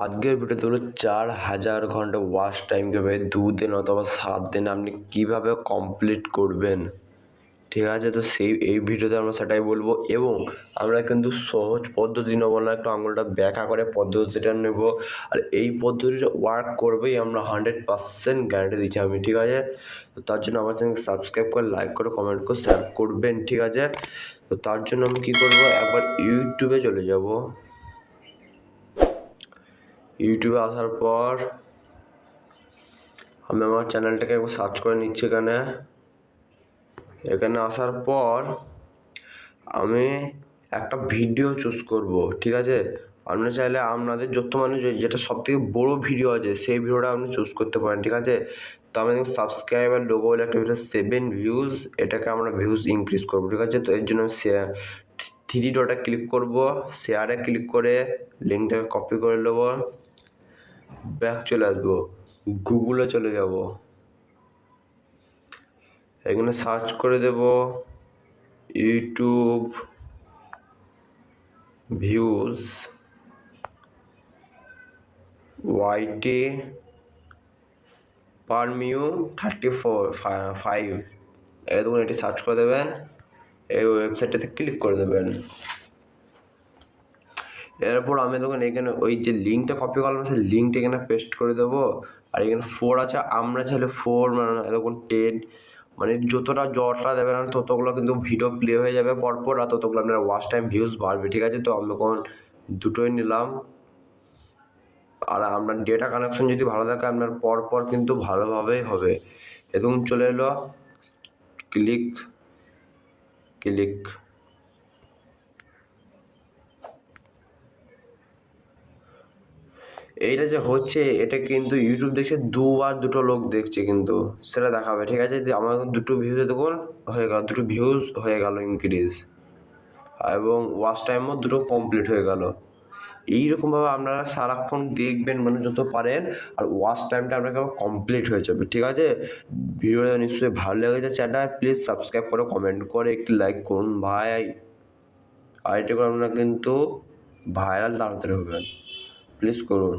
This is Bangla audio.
আজকের ভিডিওতে হলো চার হাজার ঘণ্টা ওয়াচ টাইম কীভাবে দিন অথবা সাত দিন আপনি কীভাবে কমপ্লিট করবেন? ঠিক আছে, তো সেই এই ভিডিওতে আমরা সেটাই বলব এবং আমরা কিন্তু সহজ পদ্ধতি নেব না, একটু আঙুলটা ব্যাকা করে পদ্ধতিটা নেব। আর এই পদ্ধতিটা ওয়ার্ক করবেই আমরা হান্ড্রেড পার্সেন্ট গ্যারান্টি দিচ্ছি আমি, ঠিক আছে? তো তার জন্য আমার চ্যানেলকে সাবস্ক্রাইব করে লাইক করে কমেন্ট করে শেয়ার করবেন, ঠিক আছে? তো তার জন্য আমি কী করব? একবার ইউটিউবে চলে যাব। ইউটিউবে আসার পর আমি আমার চ্যানেলটাকে একবার সার্চ করে নিচ্ছি এখানে। এখানে আসার পর আমি একটা ভিডিও চুজ করব, ঠিক আছে? আপনারা চাইলে আপনাদের যত মানে যেটা সব থেকে বড়ো ভিডিও আছে, সেই ভিডিওটা আপনি চুজ করতে পারেন, ঠিক আছে? তো আমি সাবস্ক্রাইবার লোগো বলে একটা ভিডিও সেভেন ভিউজ এটাকে আমরা ভিউজ ইনক্রিজ করব, ঠিক আছে? তো এর জন্য শেয়ার থ্রি ডটে ক্লিক করব শেয়ারে ক্লিক করে লিঙ্কটাকে কপি করে নেব। ব্যাক চলে আসব, গুগলে চলে যাব। এখানে সার্চ করে দেব ইউটিউব ভিউজ ওয়াইটি পার মিউ থার্টি ফোর ফাইভ এটি সার্চ করে দেবেন, এই ওয়েবসাইটটাতে ক্লিক করে দেবেন। এরপর আমি দেখুন এখানে ওই যে লিঙ্কটা কপি করলাম, সেই লিঙ্কটা এখানে পেস্ট করে দেবো। আর এখানে ফোর আছে, আমরা চাইলে ফোর মানে দেখুন টেন মানে যতটা জটটা দেবেন আর ততগুলো কিন্তু ভিডিও প্লে হয়ে যাবে পরপর, আর ততগুলো আপনার ওয়াচ টাইম ভিউজ বাড়বে, ঠিক আছে? তো আমি এখন দুটোই নিলাম। আর আপনার ডেটা কানেকশন যদি ভালো থাকে, আপনার পরপর কিন্তু ভালোভাবেই হবে। এবং চলে এলো ক্লিক ক্লিক এইটা যে হচ্ছে, এটা কিন্তু ইউটিউব দেখছে দুবার দুটো লোক দেখছে কিন্তু। সেটা দেখাবে, ঠিক আছে? আমার দুটো ভিউজে দেখুন, হয়ে গেল, দুটো ভিউজ হয়ে গেল ইনক্রিজ এবং ওয়াচ টাইমও দুটো কমপ্লিট হয়ে গেল। এইরকমভাবে আপনারা সারাক্ষণ দেখবেন মানে যত পারেন, আর ওয়াচ টাইমটা আপনাকে কমপ্লিট হয়ে যাবে, ঠিক আছে? ভিডিওটা নিশ্চয়ই ভালো লেগেছে চ্যানেলটা প্লিজ সাবস্ক্রাইব করে কমেন্ট করে, একটি লাইক করুন, ভাই। আর এটা করে আপনারা কিন্তু ভাইরাল তাড়াতাড়ি হবেন। প্লিজ করুন।